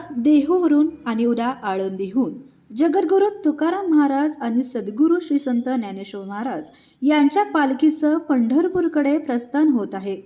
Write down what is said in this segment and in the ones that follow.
आज देहूवरून आणि उद्या आळंदीहून. जगद्गुरू तुकाराम महाराज आणि सद्गुरू श्री संत ज्ञानेश्वर महाराज यांच्या पालखीचं पंढरपूरकडे प्रस्थान होत आहे.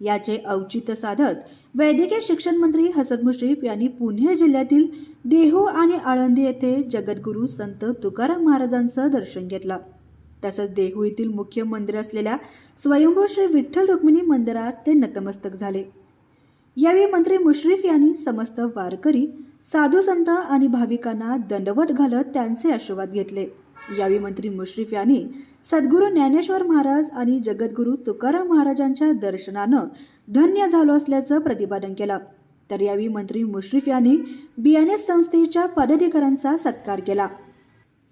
याचे औचित्य साधत वैद्यकीय शिक्षण मंत्री हसन मुश्रीफ यांनी पुणे जिल्ह्यातील देहू आणि आळंदी येथे जगद्गुरू संत तुकाराम महाराजांचं दर्शन घेतलं. तसंच देहू येथील मुख्य मंदिर असलेल्या स्वयंभू श्री विठ्ठल रुक्मिणी मंदिरात ते नतमस्तक झाले. यावेळी मंत्री मुश्रीफ यांनी समस्त वारकरी साधू संत आणि भाविकांना दंडवट घालत त्यांचे आशीर्वाद घेतले. यावेळी मंत्री मुश्रीफ यांनी सद्गुरू ज्ञानेश्वर महाराज आणि जगद्गुरू तुकाराम महाराजांच्या दर्शनानं धन्य झालो असल्याचं प्रतिपादन केलं. तर यावेळी मंत्री मुश्रीफ यांनी बियानेस संस्थेच्या पदाधिकाऱ्यांचा सत्कार केला.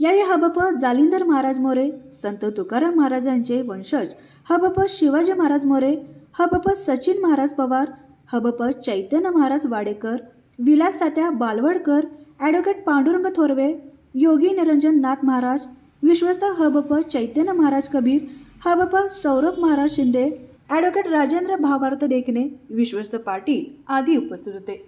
यावेळी हबप जालिंदर महाराज मोरे संत तुकाराम महाराजांचे वंशज हबप शिवाजी महाराज मोरे हबप सचिन महाराज पवार हबपत चैतन्य महाराज वाडेकर विलास तात्या बालवडकर ॲडव्होकेट पांडुरंग थोरवे योगी निरंजन नाथ महाराज विश्वस्त हबप चैतन्य महाराज कबीर हबप सौरभ महाराज शिंदे ॲडव्होकेट राजेंद्र भावार्थ देखणे विश्वस्त पाटील आदी उपस्थित होते.